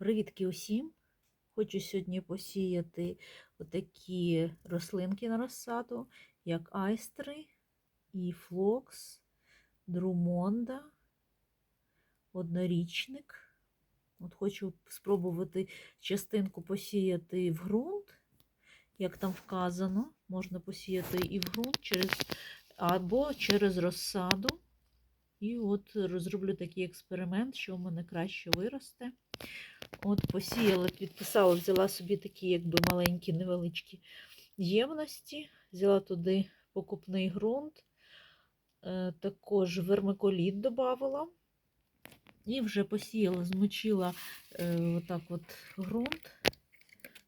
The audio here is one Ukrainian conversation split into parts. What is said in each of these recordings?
Привітки усім! Хочу сьогодні посіяти отакі рослинки на розсаду, як айстри, і флокс, друмонда, однорічник. От хочу спробувати частинку посіяти в ґрунт, як там вказано, можна посіяти і в ґрунт через, або через розсаду. І от розроблю такий експеримент, що в мене краще виросте. От посіяла, підписала, взяла собі такі, якби маленькі, невеличкі ємності, взяла туди покупний ґрунт, е, також вермиколіт додавала. І вже посіяла, змочила е, отак от ґрунт,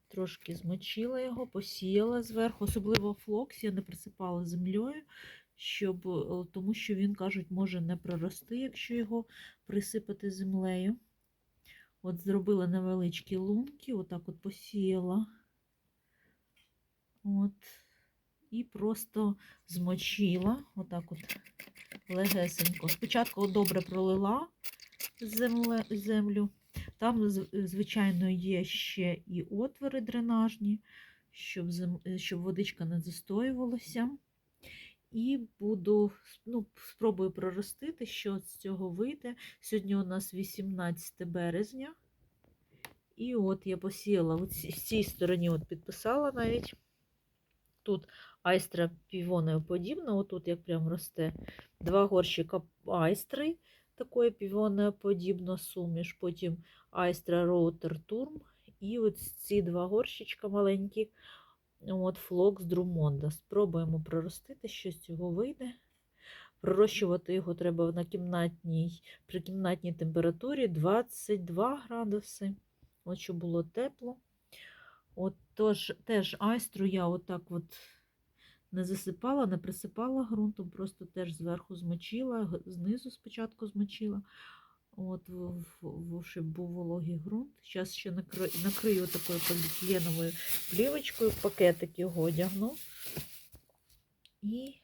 трошки змочила його, посіяла зверху, особливо флокс, я не присипала землею, щоб, е, тому що він, кажуть, може не прорости, якщо його присипати землею. От зробила невеличкі лунки, отак от посіяла. От. І просто змочила, отак от легесенько. Спочатку добре пролила землю. Там, звичайно, є ще і отвори дренажні, щоб водичка не застоювалася. І буду, ну, спробую проростити, що з цього вийде. Сьогодні у нас 18 березня. І от я посіяла в цій стороні от підписала навіть. Тут айстра півонеоподібна, отут як прям росте. Два горщика айстри, такої півонеоподібна суміш, потім айстра роутер турм. І от ці два горщичка маленькі. От Флокс Друмонда. Спробуємо проростити, що з цього вийде. Пророщувати його треба на кімнатній, при кімнатній температурі 22 градуси. От щоб було тепло. От тож, Теж айстру я отак от не засипала, не присипала ґрунтом, просто теж зверху змочила, знизу спочатку змочила. От, щоб був вологий ґрунт. Зараз ще накрию, накрию такою поліетиленовою плівочкою, пакетик його одягну. І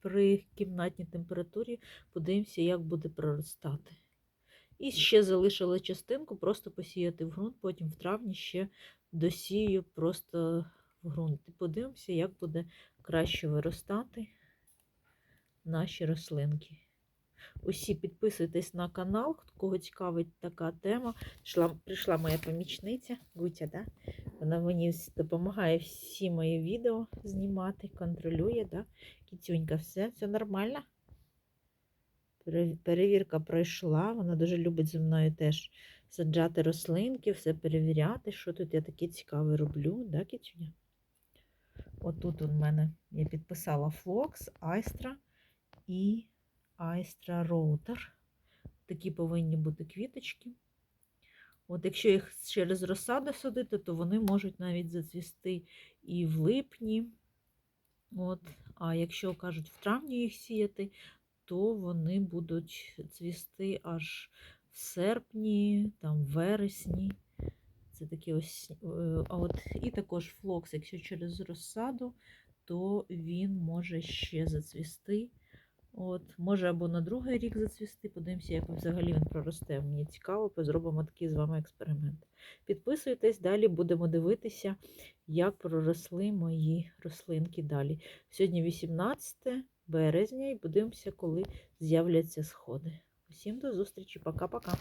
при кімнатній температурі подивимося, як буде проростати. І ще залишила частинку, просто посіяти в ґрунт, потім в травні ще досію просто в ґрунт. І подивимося, як буде краще виростати наші рослинки. Усі підписуйтесь на канал, кого цікавить така тема. Прийшла, прийшла моя помічниця Гутя, да? вона мені допомагає всі мої відео знімати, контролює. Да? Кітюнька, все, все нормально. Перевірка пройшла. Вона дуже любить зі мною теж саджати рослинки, все перевіряти, що тут я таке цікаве роблю, да, Кітюня? Отут у мене я підписала Флокс, Айстра і Айстра Роутер. Такі повинні бути квіточки. От Якщо їх через розсаду садити, то вони можуть навіть зацвісти і в липні. От. А якщо кажуть в травні їх сіяти, то вони будуть цвісти аж в серпні, там вересні. Це такі ось. Е, а от І також флокс, якщо через розсаду, то він може ще зацвісти. От, Може або на другий рік зацвісти, подивимося, як взагалі він проросте. Мені цікаво, зробимо такий з вами експеримент. Підписуйтесь, далі будемо дивитися, як проросли мої рослинки далі. Сьогодні 18 березня і подивимося, коли з'являться сходи. Усім до зустрічі, пока-пока.